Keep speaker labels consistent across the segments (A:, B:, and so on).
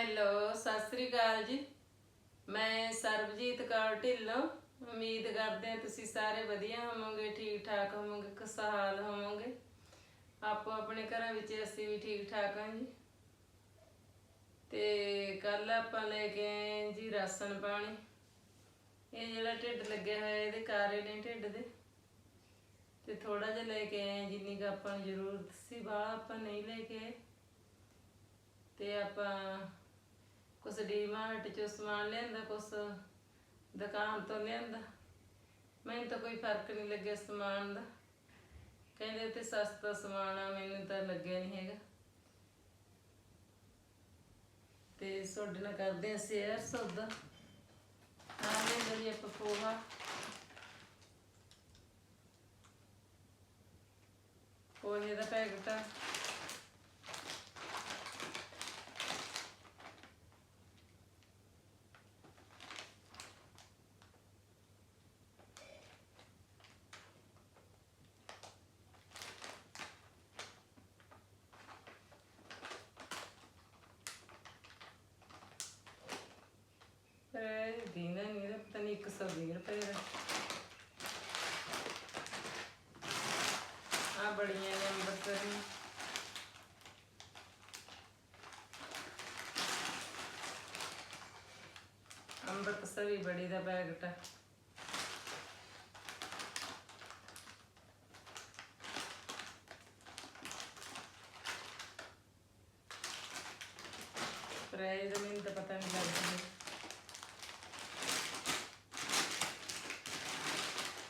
A: Hello, Sat Sri ਅਕਾਲ ਜੀ। ਮੈਂ ਸਰਬਜੀਤ ਕੌਰ ਢਿੱਲੋਂ। ਉਮੀਦ ਕਰਦੇ ਹਾਂ ਤੁਸੀਂ ਸਾਰੇ ਵਧੀਆ ਹੋਵੋਗੇ ਠੀਕ ਠਾਕ ਹੋਵੋਗੇ, ਖੁਸ਼ਹਾਲ ਹੋਵੋਗੇ। ਆਪੋ ਆਪਣੇ ਘਰਾਂ ਵਿੱਚ ਅਸੀਂ ਵੀ ਠੀਕ ਠਾਕ ਹਾਂ ਜੀ। ਤੇ ਕੱਲ ਆਪਾਂ ਲੈ ਕੇ ਆਏ ਜੀ ਰਾਸ਼ਨ ਪਾਣੀ। ਇਹ ਜਿਹੜਾ ਢਿੱਡ ਲੱਗਿਆ ਹੋਇਆ, ਇਹਦੇ ਕਾਰੇ ਨੇ ਢਿੱਡ ਦੇ। ਤੇ ਥੋੜਾ ਜਿਹਾ ਲੈ ਕੇ ਆਏ ਜਿੰਨੀ ਕੁ ਆਪਾਂ ਨੂੰ ਜ਼ਰੂਰਤ ਸੀ, ਬਾਹਲਾ ਆਪਾਂ ਨਹੀਂ ਲੈ ਕੇ ਆਏ। ਤੇ ਆਪਾਂ ਕੁਛ ਡੀਮਾਰਟ ਚੋਂ ਸਮਾਨ ਲਿਆਂਦਾ, ਕੁਛ ਦੁਕਾਨ ਤੋਂ ਲਿਆਂਦਾ। ਮੈਨੂੰ ਤਾਂ ਕੋਈ ਫ਼ਰਕ ਨਹੀਂ ਲੱਗਿਆ ਸਮਾਨ ਦਾ। ਕਹਿੰਦੇ ਤੇ ਸਸਤਾ ਸਮਾਨ ਆ, ਮੈਨੂੰ ਤਾਂ ਲੱਗਿਆ ਨਹੀਂ ਹੈਗਾ। ਤੇ ਤੁਹਾਡੇ ਨਾਲ ਕਰਦੇ ਆ ਸ਼ੇਅਰ ਸੌਦਾ। ਆ ਲੈ ਜੀ ਆਪਾਂ ਪੋਹਾ। ਪੋਹੇ ਦਾ ਪੈਕਟ ਆ ਇਹ ਦੀਨਾ ਨਹੀਂ ਇਹਦਾ ਪਤਾ ਨਹੀਂ 120 ਰੁਪਏ ਦਾ ਆ ਬੜੀਆਂ ਨੇ ਅੰਬਰਸਰ ਨੂੰ ਅੰਮ੍ਰਿਤਸਰ ਵੀ ਬੜੀ ਦਾ ਪੈਕਟ ਆ ਪ੍ਰਾਈਜ਼ ਮੈਨੂੰ ਤਾਂ ਪਤਾ ਨਹੀਂ ਲੱਗਦਾ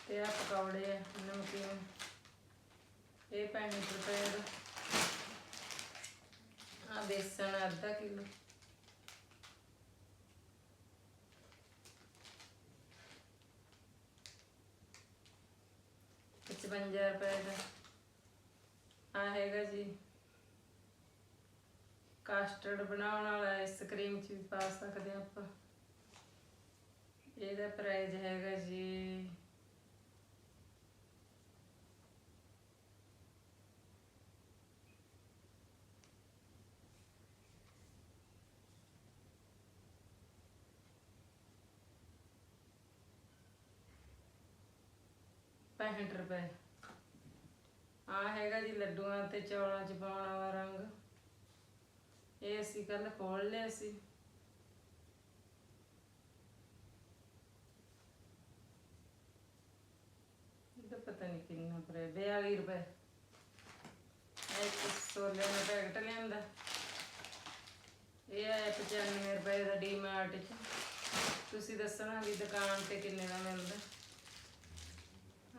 A: ਤੇ ਆ ਪਕੌੜੇ ਆ ਨਮਕੀਨ ਇਹ 65 ਰੁਪਏ ਦਾ ਆ ਬੇਸਣ ਅੱਧਾ ਕਿਲੋ। ਪਚਵੰਜਾ ਰੁਪਏ ਦਾ। ਆ ਹੈਗਾ ਜੀ। ਕਾਸਟਰਡ ਬਣਾਉਣ ਵਾਲਾ ਆਈਸਕ੍ਰੀਮ ਚ ਵੀ ਪਾ ਸਕਦੇ ਹਾਂ ਆਪਾਂ। ਇਹਦਾ ਪ੍ਰਾਈਸ ਹੈਗਾ ਜੀ ਪੈਂਹਠ ਰੁਪਏ। ਆ ਹੈਗਾ ਜੀ ਲੱਡੂਆਂ ਤੇ ਚੌਲਾਂ ਚ ਪਾਉਣ ਵਾਲਾ ਰੰਗ। ਇਹ ਅਸੀਂ ਕੱਲ ਖੋਲ ਲਿਆ ਸੀ। ਇਹਦਾ ਪਤਾ ਨਹੀਂ ਕਿੰਨਾ ਪਰ 42 ਰੁਪਏ। ਇੱਕ ਸੋਲੇ ਦਾ ਪੈਕਟ ਲਿਆਂਦਾ। ਇਹ ਆਇਆ 95 ਰੁਪਏ ਦਾ ਡੀਮਾਰਟ ਚ। ਤੁਸੀਂ ਦੱਸਣਾ ਵੀ ਦੁਕਾਨ ਤੇ ਕਿੰਨੇ ਦਾ ਮਿਲਦਾ।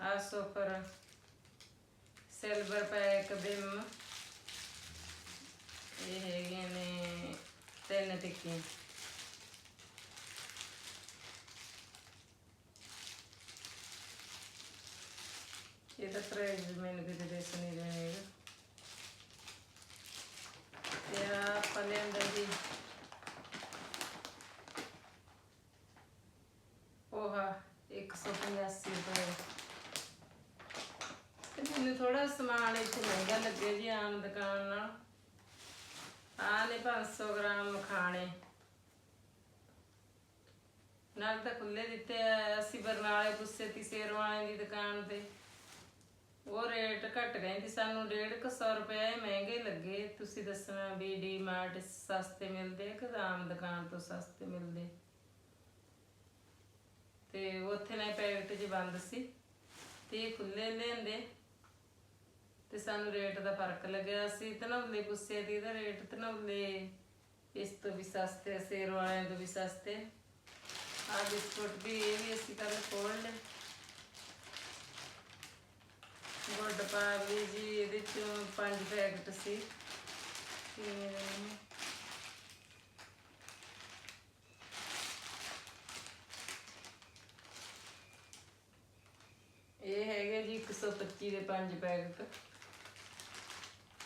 A: ਆ ਸੋਫਰ ਸਿਲਵਰ ਪੈਕ ਬਿਮ। ਇਹ ਹੈਗੀਆਂ ਨੇ ਤਿੰਨ ਟਿੱਕੀਆਂ ਇਹਦਾ ਪ੍ਰਾਈਸ ਮੈਨੂੰ ਕਿਤੇ ਦੇਖ ਨਹੀਂ ਰਿਹਾ ਹੈਗਾ ਤੇ ਆ ਆਪਾਂ ਲਿਆਂਦਾ ਜੀ ਪੋਹਾ 185 ਰੁਪਏ ਤੇ ਮੈਨੂੰ ਥੋੜਾ ਸਮਾਨ ਇੱਥੇ ਮਹਿੰਗਾ ਲੱਗਿਆ ਜੀ ਆਮ ਦੁਕਾਨ ਨਾਲ ਆ ਨੇ 500 ਗ੍ਰਾਮ ਖਾਣੇ। ਨਾਲ ਤਾਂ ਖੁੱਲੇ ਦਿੱਤੇ ਅਸੀਂ ਬਰਨਾਲੇ ਗੁੱਸੇ ਤੀ ਸੇਰ ਦੀ ਦੁਕਾਨ ਤੇ। ਉਹ ਰੇਟ ਘੱਟ ਕਹਿੰਦੀ, ਸਾਨੂੰ 150 ਰੁਪਏ ਮਹਿੰਗੇ ਲੱਗੇ। ਤੁਸੀਂ ਦੱਸਣਾ ਵੀ ਡੀ ਮਾਰਟ ਸਸਤੇ ਮਿਲਦੇ ਆ ਕਿ ਆਮ ਦੁਕਾਨ ਤੋਂ ਸਸਤੇ ਮਿਲਦੇ? ਤੇ ਉੱਥੇ ਨੇ ਪੈਕਟ 'ਚ ਬੰਦ ਸੀ। ਤੇ ਖੁੱਲੇ ਲੈਂਦੇ ਤੇ ਸਾਨੂੰ ਰੇਟ ਦਾ ਫ਼ਰਕ ਲੱਗਿਆ ਸੀ ਤਨੌਲੇ ਗੁੱਸੇ ਦੀ ਦਾ ਰੇਟ ਤਨੌਲੇ ਇਸ ਤੋਂ ਵੀ ਸਸਤੇ ਸੇਰ ਵਾਲਿਆਂ ਤੋਂ ਵੀ ਸਸਤੇ। ਆ ਬਿਸਕੁਟ ਵੀ ਇਹ ਵੀ ਅਸੀਂ ਕੱਲ ਖੋਲ ਲਏ। ਗੁੱਡ ਪਾ ਜੀ, ਇਹਦੇ ਚੋਂ ਪੰਜ ਪੈਕਟ ਸੀ। ਕਿੰਨੇ ਇਹ ਹੈਗੇ ਜੀ 125 ਦੇ ਪੰਜ ਪੈਕਟ।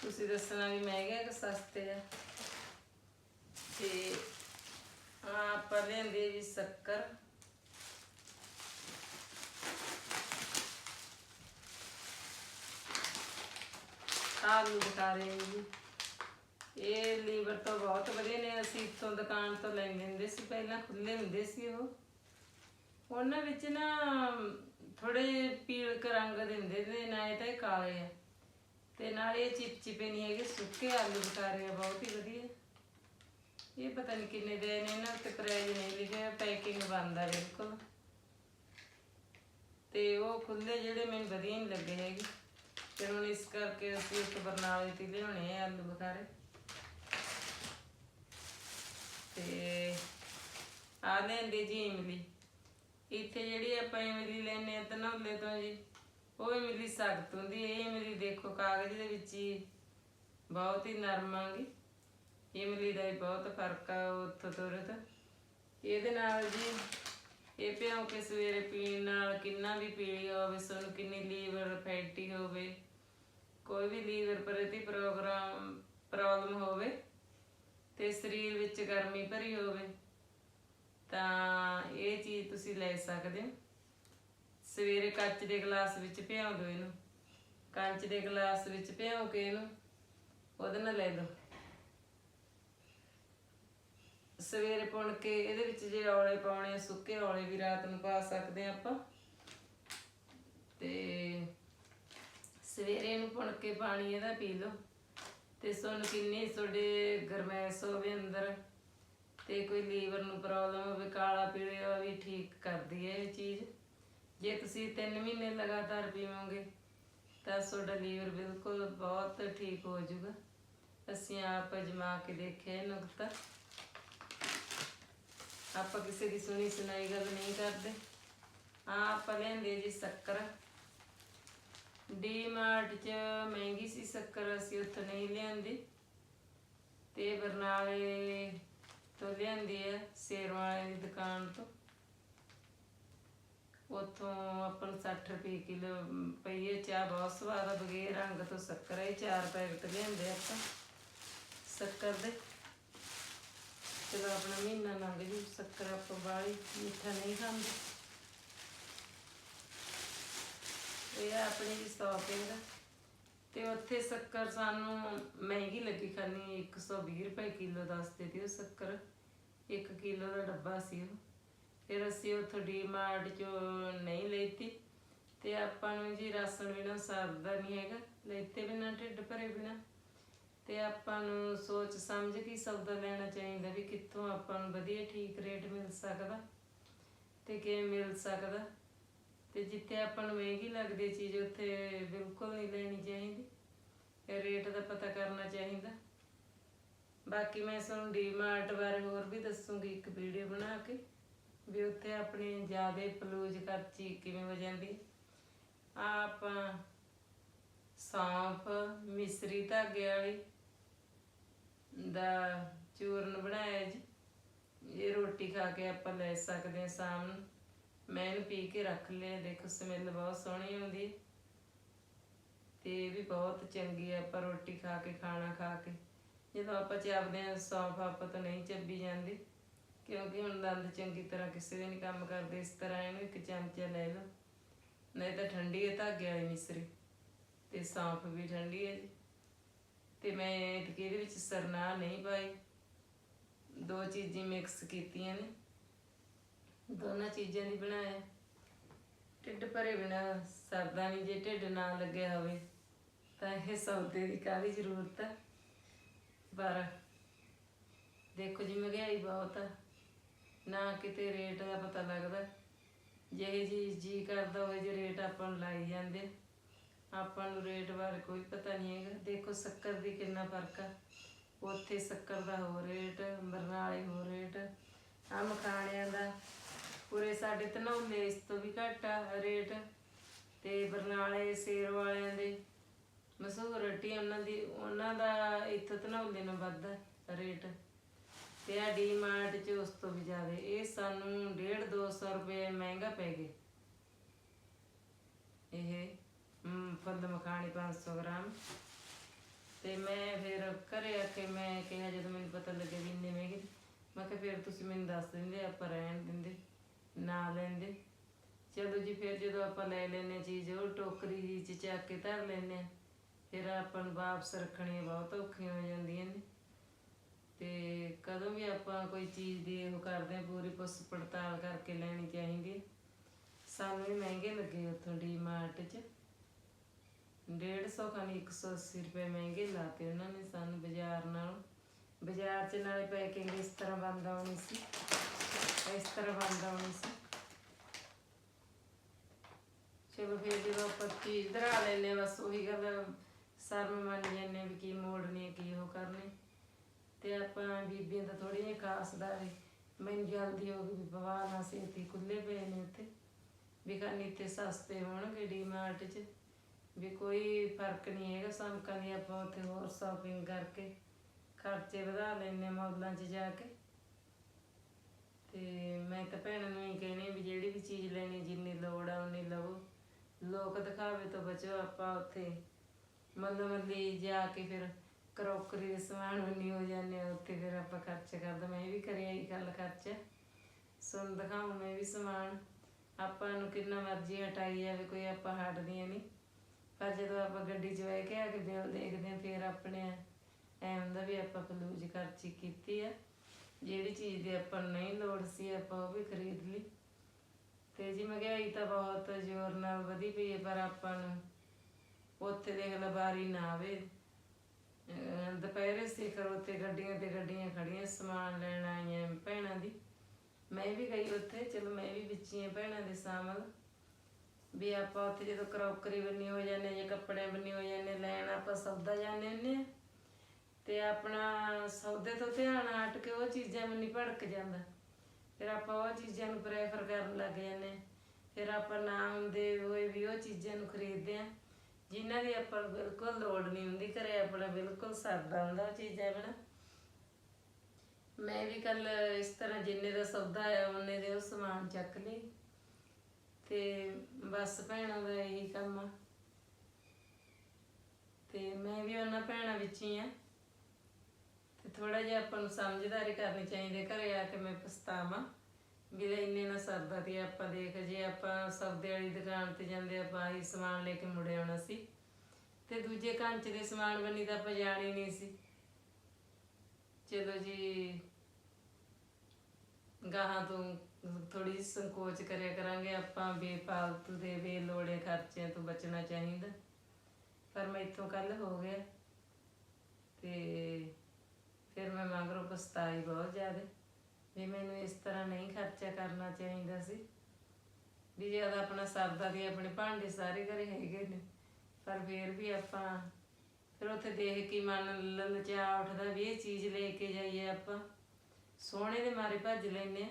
A: ਤੁਸੀਂ ਦੱਸਣਾ ਵੀ ਮਹਿੰਗੇ ਆ ਕਿ ਸਸਤੇ ਆ? ਤੇ ਆ ਆਪਾਂ ਲੈਂਦੇ ਜੀ ਸ਼ੱਕਰ। ਆਲੂ ਬਤਾ ਜੀ। ਇਹ ਲੀਵਰ ਤੋਂ ਬਹੁਤ ਵਧੀਆ ਨੇ, ਅਸੀਂ ਇੱਥੋਂ ਦੁਕਾਨ ਤੋਂ ਲੈ ਲੈਂਦੇ ਸੀ, ਪਹਿਲਾਂ ਖੁੱਲੇ ਹੁੰਦੇ ਸੀ ਉਹ। ਉਹਨਾਂ ਵਿੱਚ ਨਾ ਥੋੜੇ ਪੀਲਕ ਰੰਗ ਦਿੰਦੇ ਨੇ, ਨਾ ਇਹ ਤਾਂ ਇਹ ਕਾਲੇ ਆ। ਤੇ ਨਾਲ ਇਹ ਚਿਪਚਿਪੇ ਨਹੀਂ ਹੈਗੇ, ਸੁੱਕੇ ਆਲੂ ਬੁਖਾਰੇ ਆ, ਬਹੁਤ ਹੀ ਵਧੀਆ। ਇਹ ਪਤਾ ਨਹੀਂ ਕਿੰਨੇ ਦੇ ਨੇ, ਇਹਨਾਂ ਉੱਤੇ ਪ੍ਰਾਈਸ ਨਹੀਂ ਲਿਖਿਆ ਪੈਕਿੰਗ ਬੰਦ ਆ ਬਿਲਕੁਲ। ਤੇ ਉਹ ਖੁੱਲੇ ਜਿਹੜੇ ਮੈਨੂੰ ਵਧੀਆ ਨਹੀਂ ਲੱਗੇ ਹੈਗੇ। ਫਿਰ ਹੁਣ ਇਸ ਕਰਕੇ ਅਸੀਂ ਇੱਕ ਬਰਨਾਲੇ ਤੇ ਲਿਆਉਣੇ ਆ ਆਲੂ ਬੁਖਾਰੇ। ਤੇ ਆ ਲੈਂਦੇ ਜੀ ਇਮਲੀ। ਇੱਥੇ ਜਿਹੜੀ ਆਪਾਂ ਇਮਲੀ ਲੈਨੇ ਆ, ਤਨੌਲੇ ਤੋਂ ਜੀ ਉਹ ਇਮਲੀ ਸਖਤ ਹੁੰਦੀ ਹੈ ਇਹ ਇਮਲੀ ਦੇਖੋ ਕਾਗਜ਼ ਦੇ ਵਿੱਚ ਹੀ ਬਹੁਤ ਹੀ ਨਰਮ ਆਂਗੀ ਇਮਲੀ ਦਾ ਵੀ ਬਹੁਤ ਫ਼ਰਕ ਆ ਉੱਥੋਂ ਤੁਰਤ ਇਹਦੇ ਨਾਲ ਜੀ, ਇਹ ਭਿਉਂ ਕੇ ਸਵੇਰੇ ਪੀਣ ਨਾਲ ਕਿੰਨਾ ਵੀ ਪੀਲੀ ਹੋਵੇ, ਸਾਨੂੰ ਕਿੰਨੀ ਲੀਵਰ ਫੈਟੀ ਹੋਵੇ, ਕੋਈ ਵੀ ਲੀਵਰ ਪ੍ਰਤੀ ਪ੍ਰੋਗਰਾਮ, ਪ੍ਰੋਬਲਮ ਹੋਵੇ ਤੇ ਸਰੀਰ ਵਿੱਚ ਗਰਮੀ ਭਰੀ ਹੋਵੇ, ਤਾਂ ਇਹ ਚੀਜ਼ ਤੁਸੀਂ ਲੈ ਸਕਦੇ ਹੋ। ਸਵੇਰੇ ਕੱਚ ਦੇ ਗਲਾਸ ਵਿੱਚ ਭਿਉਂ ਦਿਓ ਇਹਨੂੰ। ਕੰਚ ਦੇ ਗਲਾਸ ਵਿੱਚ ਭਿਓ ਕੇ ਇਹਨੂੰ, ਉਹਦੇ ਨਾਲ ਲੈ ਲਓ ਸਵੇਰੇ ਪੁਣ ਕੇ ਇਹਦੇ ਵਿੱਚ ਜੇ ਔਲੇ ਪਾਉਣੇ ਸੁੱਕੇ ਔਲੇ ਵੀ ਰਾਤ ਨੂੰ ਪਾ ਸਕਦੇ ਆਪਾਂ। ਤੇ ਸਵੇਰੇ ਇਹਨੂੰ ਪੁਣ ਕੇ ਪਾਣੀ ਇਹਦਾ ਪੀ ਲਓ। ਤੇ ਤੁਹਾਨੂੰ ਕਿੰਨੀ ਤੁਹਾਡੇ ਗਰਮੈਸ਼ ਹੋਵੇ ਅੰਦਰ, ਤੇ ਕੋਈ ਲੀਵਰ ਨੂੰ ਪ੍ਰੋਬਲਮ ਹੋਵੇ, ਕਾਲਾ ਪੀਲੀਆ ਵੀ ਠੀਕ ਕਰਦੀ ਹੈ ਇਹ ਚੀਜ਼। ਜੇ ਤੁਸੀਂ 3 ਮਹੀਨੇ ਲਗਾਤਾਰ ਪੀਵੋਗੇ, ਤਾਂ ਤੁਹਾਡਾ ਲੀਵਰ ਬਿਲਕੁਲ ਬਹੁਤ ਠੀਕ ਹੋ ਜਾਊਗਾ। ਅਸੀਂ ਆਪ ਅਜਮਾ ਕੇ ਦੇਖਿਆ ਇਹ ਨੁਕਤਾ। ਆਪਾਂ ਕਿਸੇ ਦੀ ਸੁਣੀ ਸੁਣਾਈ ਗੱਲ ਨਹੀਂ ਕਰਦੇ। ਆ ਲੈਂਦੇ ਜੀ ਸ਼ੱਕਰ। ਡੀ ਚ ਮਹਿੰਗੀ ਸੀ ਸ਼ੱਕਰ, ਅਸੀਂ ਉੱਥੋਂ ਨਹੀਂ ਲਿਆਂਦੀ। ਤੇ ਬਰਨਾਲੇ ਤੋਂ ਲਿਆਂਦੀ ਹੈ ਸ਼ੇਰਵਾਂ ਵਾਲੇ ਦੀ ਦੁਕਾਨ ਤੋਂ। ਉਥੋਂ ਆਪਾਂ ਨੂੰ 60 ਰੁਪਏ ਕਿਲੋ ਪਈ ਹੈ ਚਾਹ ਬਹੁਤ ਸਵਾਦ ਆ, ਬਗੈਰ ਰੰਗ ਤੋਂ ਸ਼ੱਕਰ ਹੈ ਚਾਰ ਪੈਕਟ ਲਿਆਂਦੇ ਆਪਾਂ। ਸ਼ੱਕਰ ਦੇ। ਚਲੋ ਆਪਣਾ ਮਹੀਨਾ ਲੰਘ ਜੂ, ਸ਼ੱਕਰ ਆਪਾਂ ਬਾਹਲੀ ਮਿੱਠਾ ਨਹੀਂ ਖਾਂਦੇ। ਇਹ ਆ ਆਪਣੀ ਜੀ ਸ਼ਾਪਿੰਗ ਤੇ ਉੱਥੇ ਸ਼ੱਕਰ ਸਾਨੂੰ ਮਹਿੰਗੀ ਲੱਗੀ ਖਾਨੀ 120 ਰੁਪਏ ਕਿਲੋ ਦੱਸਦੇ ਤੇ ਉਹ ਸ਼ੱਕਰ। 1 ਕਿਲੋ ਦਾ ਡੱਬਾ ਸੀ ਉਹ। ਫਿਰ ਅਸੀਂ ਉੱਥੋਂ ਡੀਮਾਰਟ ਚੋਂ ਨਹੀਂ ਲੈਤੀ ਤੇ ਆਪਾਂ ਨੂੰ ਜੀ ਰਾਸ਼ਨ ਬਿਨਾ ਸਰਦਾ ਨਹੀਂ ਹੈਗਾ ਲੈਤੇ ਬਿਨਾ, ਢਿੱਡ ਭਰੇ ਬਿਨਾ। ਤੇ ਆਪਾਂ ਨੂੰ ਸੋਚ ਸਮਝ ਕੇ ਸੌਦਾ ਲੈਣਾ ਚਾਹੀਦਾ ਵੀ ਕਿੱਥੋਂ ਆਪਾਂ ਨੂੰ ਵਧੀਆ ਠੀਕ ਰੇਟ ਮਿਲ ਸਕਦਾ ਤੇ ਕਿਵੇਂ ਮਿਲ ਸਕਦਾ। ਤੇ ਜਿੱਥੇ ਆਪਾਂ ਨੂੰ ਮਹਿੰਗੀ ਲੱਗਦੀ ਚੀਜ਼, ਉੱਥੇ ਬਿਲਕੁਲ ਨਹੀਂ ਲੈਣੀ ਚਾਹੀਦੀ। ਰੇਟ ਦਾ ਪਤਾ ਕਰਨਾ ਚਾਹੀਦਾ। ਬਾਕੀ ਮੈਂ ਤੁਹਾਨੂੰ ਡੀਮਾਰਟ ਬਾਰੇ ਹੋਰ ਵੀ ਦੱਸੂਗੀ ਇੱਕ ਵੀਡੀਓ ਬਣਾ ਕੇ। ਵੀ ਉੱਥੇ ਆਪਣੀ ਜ਼ਿਆਦਾ ਪਲੂਜ ਖਰਚੀ ਕਿਵੇਂ ਹੋ ਜਾਂਦੀ? ਆ ਆਪਾਂ ਸੌਂਫ ਮਿਸਰੀ ਧਾਗੇ ਵਾਲੀ ਦਾ ਚੂਰਨ ਬਣਾਇਆ ਜੀ। ਇਹ ਰੋਟੀ ਖਾ ਕੇ ਆਪਾਂ ਲੈ ਸਕਦੇ ਹਾਂ ਸ਼ਾਮ ਨੂੰ। ਮੈਂ ਇਹਨੂੰ ਪੀ ਕੇ ਰੱਖ ਲਿਆ, ਦੇਖੋ ਸਮੈਲ ਬਹੁਤ ਸੋਹਣੀ ਆਉਂਦੀ। ਤੇ ਇਹ ਵੀ ਬਹੁਤ ਚੰਗੀ ਹੈ ਆਪਾਂ ਰੋਟੀ ਖਾ ਕੇ, ਖਾਣਾ ਖਾ ਕੇ। ਜਦੋਂ ਆਪਾਂ ਚੱਬਦੇ ਹਾਂ, ਸੌਂਫ ਆਪਾਂ ਤਾਂ ਨਹੀਂ ਚੱਬੀ ਜਾਂਦੀ। ਕਿਉਂਕਿ ਹੁਣ ਦੰਦ ਚੰਗੀ ਤਰ੍ਹਾਂ ਕਿਸੇ ਦੇ ਨਹੀਂ ਕੰਮ ਕਰਦੇ, ਇਸ ਤਰ੍ਹਾਂ ਇਹਨੂੰ ਇੱਕ ਚਮਚਾ ਲੈ ਲਓ। ਨਹੀਂ ਤਾਂ ਠੰਡੀ ਹੈ, ਧਾਗੇ ਵਾਲੀ ਮਿਸਰੀ ਤੇ ਸੌਂਫ ਵੀ ਠੰਡੀ ਹੈ ਜੀ। ਤੇ ਮੈਂ ਇਹਦੇ ਵਿੱਚ ਸਰਨਾ ਨਹੀਂ ਪਾਈ। ਦੋ ਚੀਜ਼ਾਂ ਮਿਕਸ ਕੀਤੀਆਂ ਨੇ। ਦੋਨਾਂ ਚੀਜ਼ਾਂ ਦੀ ਬਣਾਇਆ। ਢਿੱਡ ਭਰੇ ਬਿਨਾ ਸਰਦਾ ਨਹੀਂ ਜੇ ਢਿੱਡ ਨਾ ਲੱਗਿਆ ਹੋਵੇ, ਤਾਂ ਇਹ ਸੌਦੇ ਦੀ ਕਾਹਦੀ ਜ਼ਰੂਰਤ ਹੈ ਪਰ ਦੇਖੋ ਜੀ, ਮਹਿੰਗਾਈ ਬਹੁਤ ਆ। ਨਾ ਕਿਤੇ ਰੇਟ ਦਾ ਪਤਾ ਲੱਗਦਾ। ਜੇ ਜੀ ਜੀ ਕਰਦਾ ਹੋਵੇ ਜੇ ਰੇਟ ਆਪਾਂ ਨੂੰ ਲਾਈ ਜਾਂਦੇ। ਆਪਾਂ ਨੂੰ ਰੇਟ ਬਾਰੇ ਕੋਈ ਪਤਾ ਨਹੀਂ ਹੈਗਾ। ਦੇਖੋ ਸ਼ੱਕਰ ਦੀ ਕਿੰਨਾ ਫ਼ਰਕ ਆ। ਉੱਥੇ ਸ਼ੱਕਰ ਦਾ ਹੋਰ ਰੇਟ ਬਰਨਾਲੇ ਹੋਰ ਰੇਟ। ਆ ਮਖਾਣਿਆਂ ਦਾ ਪੂਰੇ ਸਾਡੇ ਧਨੌਲੇ ਇਸ ਤੋਂ ਵੀ ਘੱਟ ਆ ਰੇਟ। ਤੇ ਬਰਨਾਲੇ ਸੇਰ ਵਾਲਿਆਂ ਦੇ ਮਸ਼ਹੂਰ ਰੋਟੀ ਉਹਨਾਂ ਦੀ, ਉਹਨਾਂ ਦਾ ਇੱਥੋਂ ਧਨੌਲੇ ਨੂੰ ਵੱਧ ਰੇਟ। ਤੇ ਆ ਡੀਮਾਰਟ ਚ ਉਸ ਤੋਂ ਵੀ ਜ਼ਿਆਦਾ। ਇਹ ਸਾਨੂੰ 1.5 200 ਰੁਪਏ ਮਹਿੰਗਾ ਪੈ ਗਏ ਇਹ ਫੁੱਲ ਮਖਾਣੀ 500 ਗ੍ਰਾਮ। ਤੇ ਮੈਂ ਫਿਰ ਘਰੇ ਆ ਕੇ ਮੈਂ ਕਿਹਾ, ਜਦੋਂ ਮੈਨੂੰ ਪਤਾ ਲੱਗੇ ਵੀ ਇੰਨੇ ਮਹਿੰਗੇ ਮੈਂ ਕਿਹਾ, ਫਿਰ ਤੁਸੀਂ ਮੈਨੂੰ ਦੱਸ ਦਿੰਦੇ, ਆਪਾਂ ਰਹਿਣ ਦਿੰਦੇ, ਨਾ ਲੈਂਦੇ। ਚਲੋ ਜੀ, ਫਿਰ ਜਦੋਂ ਆਪਾਂ ਲੈ ਲੈਨੇ ਚੀਜ਼, ਉਹ ਟੋਕਰੀ ਜੀ ਚ ਚੱਕ ਕੇ ਧਰ ਲੈਨੇ ਆ ਫਿਰ ਆਪਾਂ ਨੂੰ ਵਾਪਸ ਰੱਖਣੀ ਬਹੁਤ ਔਖੀਆਂ ਹੋ ਜਾਂਦੀਆਂ ਨੇ। ਆਪਾਂ ਕੋਈ ਚੀਜ਼ ਦੀ ਉਹ ਕਰਦੇ ਆ, ਪੂਰੀ ਪੁੱਛ ਪੜਤਾਲ ਕਰਕੇ ਲੈਣੀ ਚਾਹੀਦੀ ਸਾਨੂੰ ਵੀ ਮਹਿੰਗੇ ਲੱਗੇ ਉੱਥੋਂ ਡੀਮਾਰਟ 'ਚ। 150 ਖਾਨੀ 180 ਰੁਪਏ ਮਹਿੰਗੇ ਲਾਤੇ ਉਹਨਾਂ ਨੇ ਸਾਨੂੰ ਬਾਜ਼ਾਰ ਨਾਲੋਂ। ਬਾਜ਼ਾਰ 'ਚ ਨਾਲੇ ਪੈਕਿੰਗ ਇਸ ਤਰ੍ਹਾਂ ਬੰਦ ਆਉਣੀ ਸੀ। ਇਸ ਤਰ੍ਹਾਂ ਬੰਦ ਆਉਣੀ ਸੀ। ਚਲੋ ਫਿਰ ਜਦੋਂ ਆਪਾਂ ਚੀਜ਼ ਧਰਾ ਲੈਨੇ ਬਸ ਉਹੀ ਗੱਲ ਸ਼ਰਮ ਮੰਨ ਜਾਂਦੇ ਵੀ ਕੀ ਮੋੜਨੀ ਕੀ ਉਹ ਕਰਨੀ। ਤੇ ਆਪਾਂ ਬੀਬੀਆਂ ਦਾ ਤਾਂ ਥੋੜ੍ਹੀਆਂ ਖਾਸਦਾ ਵੀ ਮੈਨੂੰ ਜਲਦੀ ਹੋ ਗਈ ਵੀ ਪਵਾ ਨਾ ਸੀ ਖੁੱਲੇ ਪਏ ਨੇ ਉੱਥੇ। ਵੀ ਖਾਨੀ ਇੱਥੇ ਸਸਤੇ ਹੋਣਗੇ ਡੀਮਾਰਟ 'ਚ। ਵੀ ਕੋਈ ਫ਼ਰਕ ਨਹੀਂ ਹੈਗਾ ਸਮਕਾਂ ਦੀ ਆਪਾਂ ਉੱਥੇ ਹੋਰ ਸ਼ਾਪਿੰਗ ਕਰਕੇ ਖਰਚੇ ਵਧਾ ਲੈਨੇ ਮੌਲਾਂ 'ਚ ਜਾ ਕੇ। ਤੇ ਮੈਂ ਤਾਂ ਭੈਣਾਂ ਨੂੰ ਹੀ ਕਹਿਣੀ ਵੀ ਜਿਹੜੀ ਵੀ ਚੀਜ਼ ਲੈਣੀ ਜਿੰਨੀ ਲੋੜ ਆ ਉਨੀ ਲਵੋ। ਲੋਕ ਦਿਖਾਵੇ ਤੋਂ ਬਚੋ ਆਪਾਂ ਉੱਥੇ। ਮਤਲਬ ਮੱਲੀ ਜਾ ਕੇ ਫਿਰ ਕਰੋਕਰੀ ਦੇ ਸਮਾਨ ਉਨੀ ਹੋ ਜਾਂਦੇ ਆ, ਉੱਥੇ ਫਿਰ ਆਪਾਂ ਖਰਚ ਕਰਦੇ ਮੈਂ ਵੀ ਕਰਿਆ ਹੀ ਗੱਲ ਖਰਚ। ਸੁਣ ਦਿਖਾਉਂ ਮੈਂ ਵੀ ਸਮਾਨ। ਆਪਾਂ ਨੂੰ ਕਿੰਨਾ ਮਰਜ਼ੀ ਹਟਾਈ ਜਾਵੇ, ਕੋਈ ਆਪਾਂ ਹਟਦੀਆਂ ਨਹੀਂ। ਪਰ ਜਦੋਂ ਆਪਾਂ ਗੱਡੀ 'ਚ ਬਹਿ ਕੇ ਆ ਕੇ ਬਿੱਲ ਦੇਖਦੇ ਹਾਂ ਫਿਰ ਆਪਣੇ ਐ ਹੁੰਦਾ ਵੀ ਆਪਾਂ ਕਲੂਜ ਖਰਚੀ ਕੀਤੀ ਆ। ਜਿਹੜੀ ਚੀਜ਼ ਦੀ ਆਪਾਂ ਨੂੰ ਨਹੀਂ ਲੋੜ ਸੀ, ਆਪਾਂ ਉਹ ਵੀ ਖਰੀਦ ਲਈ। ਤੇ ਜੀ ਮਹਿੰਗਾਈ ਤਾਂ ਬਹੁਤ ਜ਼ੋਰ ਨਾਲ ਵਧੀ ਪਈ ਹੈ, ਪਰ ਆਪਾਂ ਨੂੰ ਉੱਥੇ ਦੇਖ ਲਾ ਵਾਰੀ ਨਾ ਆਵੇ। ਦੁਪਹਿਰੇ ਸਿਖਰ ਉੱਤੇ ਗੱਡੀਆਂ ਤੇ ਗੱਡੀਆਂ ਖੜੀਆਂ ਸਮਾਨ ਲੈਣ ਆਈਆਂ ਭੈਣਾਂ ਦੀ। ਮੈਂ ਵੀ ਗਈ ਉੱਥੇ, ਚਲੋ ਮੈਂ ਵੀ ਵਿੱਚੀਆਂ ਭੈਣਾਂ ਦੇ ਸ਼ਾਮਲ ਵੀ ਆਪਾਂ ਉੱਥੇ ਜਦੋਂ ਕਰੋਕਰੀ ਬੰਨੀ ਹੋ ਜਾਂਦੇ ਜਾਂ ਕੱਪੜੇ ਬੰਨੀ ਹੋ ਜਾਂਦੇ ਲੈਣ ਆਪਾਂ ਸੌਦਾ ਜਾਂਦੇ ਹੁੰਦੇ ਆ ਤੇ ਆਪਣਾ ਸੌਦੇ ਤੋਂ ਧਿਆਨ ਹਟ ਕੇ ਉਹ ਚੀਜ਼ਾਂ ਬੰਨੀ ਭੜਕ ਜਾਂਦਾ। ਫਿਰ ਆਪਾਂ ਉਹ ਚੀਜ਼ਾਂ ਨੂੰ ਪ੍ਰੈਫਰ ਕਰਨ ਲੱਗ ਜਾਂਦੇ ਹਾਂ। ਫਿਰ ਆਪਾਂ ਨਾ ਹੁੰਦੇ ਹੋਏ ਵੀ ਉਹ ਚੀਜ਼ਾਂ ਨੂੰ ਖਰੀਦਦੇ ਆ ਜਿਨ੍ਹਾਂ ਦੀ ਆਪਾਂ ਨੂੰ ਬਿਲਕੁਲ ਲੋੜ ਨਹੀਂ ਹੁੰਦੀ, ਘਰੇ ਆਪਣਾ ਬਿਲਕੁਲ ਸਰਦਾ ਹੁੰਦਾ ਉਹ ਚੀਜ਼ਾਂ ਬਣਾ ਮੈਂ ਵੀ ਕੱਲ ਇਸ ਤਰ੍ਹਾਂ ਜਿੰਨੇ ਦਾ ਸੌਦਾ ਆਇਆ, ਉਹਨੇ ਦੇ ਉਹ ਸਮਾਨ ਚੱਕ ਲਈ ਤੇ ਬਸ ਭੈਣਾਂ ਦਾ ਇਹੀ ਕੰਮ ਆ। ਤੇ ਮੈਂ ਵੀ ਉਹਨਾਂ ਭੈਣਾਂ ਵਿੱਚ ਹੀ ਆ। ਤੇ ਥੋੜਾ ਜਿਹਾ ਆਪਾਂ ਨੂੰ ਸਮਝਦਾਰੀ ਕਰਨੀ ਚਾਹੀਦੀ ਘਰੇ ਆ ਕੇ ਮੈਂ ਪਛਤਾਵਾਂ। ਵੀ ਇੰਨੇ ਨਾ ਸਰਦਾ ਤੇ ਆਪਾਂ ਦੇਖ, ਜੇ ਆਪਾਂ ਸੌਦੇ ਵਾਲੀ ਦੁਕਾਨ ਤੇ ਜਾਂਦੇ, ਆਪਾਂ ਆਹੀ ਸਮਾਨ ਲੈ ਕੇ ਮੁੜੇ ਆਉਣਾ ਸੀ। ਤੇ ਦੂਜੇ ਕੰਚ ਦੇ ਸਮਾਨ ਬੰਨੀ ਤਾਂ ਆਪਾਂ ਜਾਣੀ ਨਹੀਂ ਸੀ। ਚਲੋ ਜੀ, ਗਾਹਾਂ ਤੋਂ ਥੋੜੀ ਸੰਕੋਚ ਕਰਿਆ ਕਰਾਂਗੇ, ਆਪਾਂ ਬੇਪਾਲਤੂ ਦੇ ਬੇਲੋੜੇ ਖਰਚਿਆਂ ਤੋਂ ਬਚਣਾ ਚਾਹੀਦਾ। ਪਰ ਮੈਂ ਇਥੋਂ ਕੱਲ ਹੋ ਗਿਆ। ਤੇ ਫਿਰ ਮੈਂ ਮਗਰੋਂ ਪਛਤਾਈ ਬਹੁਤ ਜ਼ਿਆਦਾ। ਵੀ ਮੈਨੂੰ ਇਸ ਤਰ੍ਹਾਂ ਨਹੀਂ ਖਰਚਾ ਕਰਨਾ ਚਾਹੀਦਾ ਸੀ। ਵੀ ਜ਼ਿਆਦਾ ਆਪਣਾ ਸਰਦਾ ਦੀ ਆਪਣੇ ਭਾਂਡੇ ਸਾਰੇ ਘਰੇ ਹੈਗੇ ਨੇ, ਪਰ ਫਿਰ ਵੀ ਆਪਾਂ, ਫਿਰ ਉੱਥੇ ਦੇਖ ਕੇ ਮਨ ਲਲਚਾ ਉੱਠਦਾ ਵੀ ਇਹ ਚੀਜ਼ ਲੈ ਕੇ ਜਾਈਏ ਆਪਾਂ। ਸੋਹਣੇ ਦੇ ਮਾਰੇ ਭੱਜ ਲੈਨੇ ਆ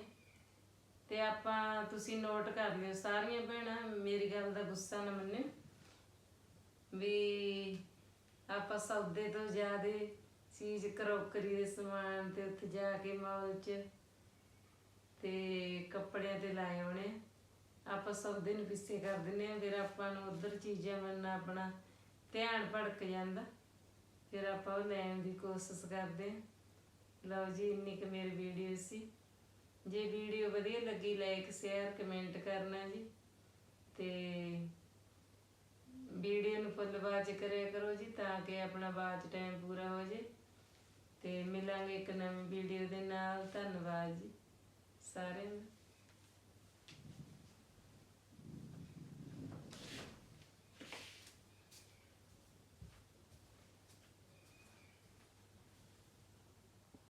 A: ਤੇ ਆਪਾਂ, ਤੁਸੀਂ ਨੋਟ ਕਰ ਲਿਓ, ਸਾਰੀਆਂ ਭੈਣਾਂ ਮੇਰੀ ਗੱਲ ਦਾ ਗੁੱਸਾ ਨਾ ਮੰਨਿਓ ਵੀ ਆਪਾਂ ਸੌਦੇ ਤੋਂ ਜ਼ਿਆਦੇ ਚੀਜ਼ ਕਰੋਕਰੀ ਦੇ ਸਮਾਨ ਤੇ ਉੱਥੇ ਜਾ ਕੇ ਮਾਲ 'ਚ ਤੇ ਕੱਪੜਿਆਂ ਤੇ ਲਾਏ ਆਉਣੇ ਆਪਾਂ ਸੌਦੇ ਨੂੰ ਪਿੱਛੇ ਕਰ ਦਿੰਨੇ ਆ ਫਿਰ ਆਪਾਂ ਨੂੰ ਉਧਰ ਚੀਜ਼ਾਂ ਮੰਨਣਾ ਆਪਣਾ ਧਿਆਨ ਭੜਕ ਜਾਂਦਾ। ਫਿਰ ਆਪਾਂ ਉਹ ਲੈਣ ਦੀ ਕੋਸ਼ਿਸ਼ ਕਰਦੇ ਆ ਲਓ ਜੀ, ਇੰਨੀ ਕੁ ਮੇਰੀ ਵੀਡੀਓ ਸੀ। ਜੇ ਵੀਡੀਓ ਵਧੀਆ ਲੱਗੀ ਲਾਈਕ ਸ਼ੇਅਰ ਕਮੈਂਟ ਕਰਨਾ ਜੀ। ਤੇ ਵੀਡੀਓ ਨੂੰ ਫੁੱਲ ਵਾਚ ਕਰਿਆ ਕਰੋ ਜੀ, ਤਾਂ ਕਿ ਆਪਣਾ ਵਾਚ ਟਾਈਮ ਪੂਰਾ ਹੋ ਜੇ। ਤੇ ਮਿਲਾਂਗੇ ਇੱਕ ਨਵੀਂ ਵੀਡੀਓ ਦੇ ਨਾਲ। ਧੰਨਵਾਦ ਜੀ। ਸਾਰਿਆਂ ਦਾ